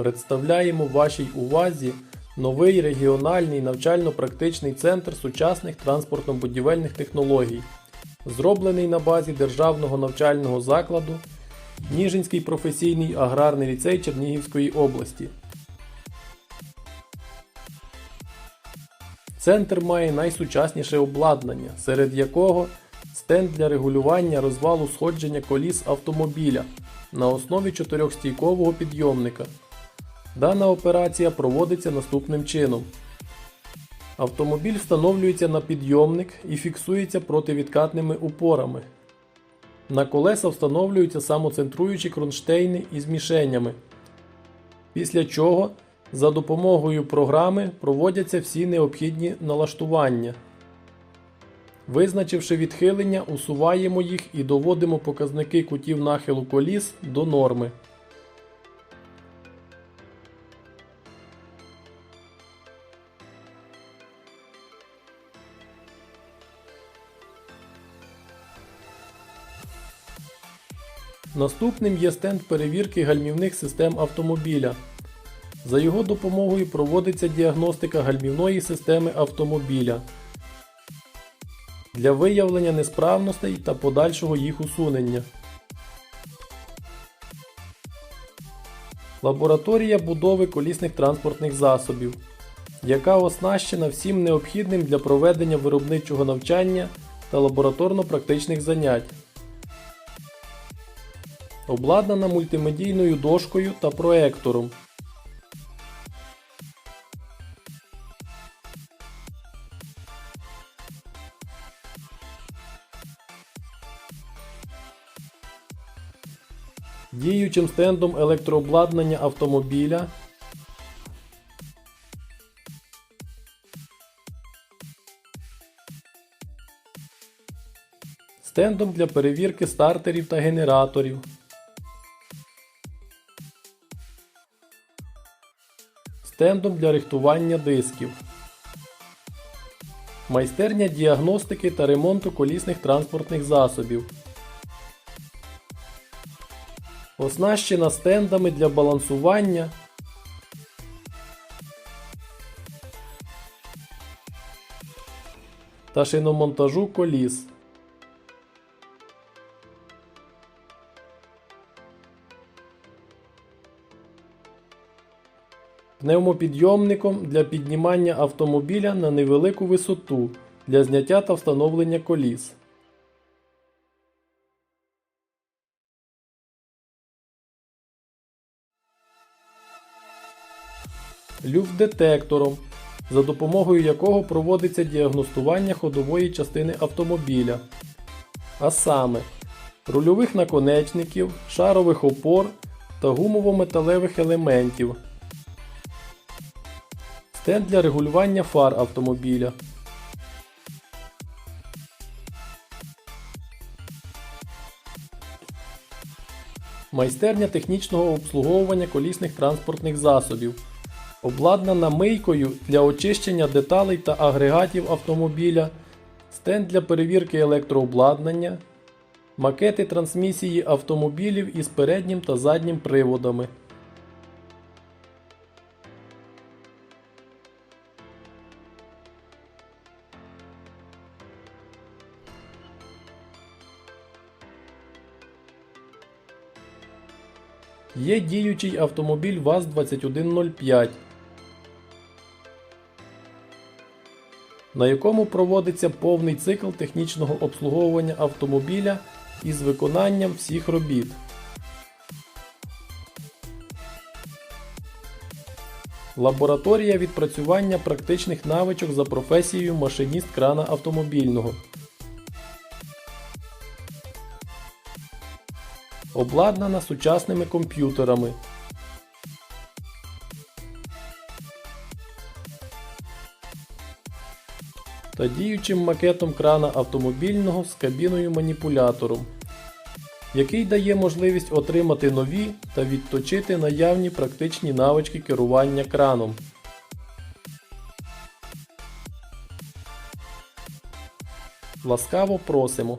Представляємо вашій увазі новий регіональний навчально-практичний центр сучасних транспортно-будівельних технологій, зроблений на базі державного навчального закладу Ніжинський професійний аграрний ліцей Чернігівської області. Центр має найсучасніше обладнання, серед якого стенд для регулювання розвалу сходження коліс автомобіля на основі чотирьохстійкового підйомника. Дана операція проводиться наступним чином. Автомобіль встановлюється на підйомник і фіксується противідкатними упорами. На колеса встановлюються самоцентруючі кронштейни із мішенями. Після чого за допомогою програми проводяться всі необхідні налаштування. Визначивши відхилення, усуваємо їх і доводимо показники кутів нахилу коліс до норми. Наступним є стенд перевірки гальмівних систем автомобіля. За його допомогою проводиться діагностика гальмівної системи автомобіля для виявлення несправностей та подальшого їх усунення. Лабораторія будови колісних транспортних засобів, яка оснащена всім необхідним для проведення виробничого навчання та лабораторно-практичних занять. Обладнана мультимедійною дошкою та проектором. Діючим стендом електрообладнання автомобіля стендом для перевірки стартерів та генераторів, стендом для рихтування дисків, майстерня діагностики та ремонту колісних транспортних засобів. Оснащена стендами для балансування. Та шиномонтажу коліс. Пневмопідйомником для піднімання автомобіля на невелику висоту для зняття та встановлення коліс. люфт-детектором, за допомогою якого проводиться діагностування ходової частини автомобіля, а саме рульових наконечників, шарових опор та гумово-металевих елементів, стенд для регулювання фар автомобіля. Майстерня технічного обслуговування колісних транспортних засобів обладнана мийкою для очищення деталей та агрегатів автомобіля, стенд для перевірки електрообладнання, макети трансмісії автомобілів із переднім та заднім приводами. Є діючий автомобіль ВАЗ-2105, на якому проводиться повний цикл технічного обслуговування автомобіля із виконанням всіх робіт. Лабораторія відпрацювання практичних навичок за професією машиніст крана автомобільного. Обладнана сучасними комп'ютерами. та діючим макетом крана автомобільного з кабіною маніпулятором, який дає можливість отримати нові та відточити наявні практичні навички керування краном. Ласкаво просимо!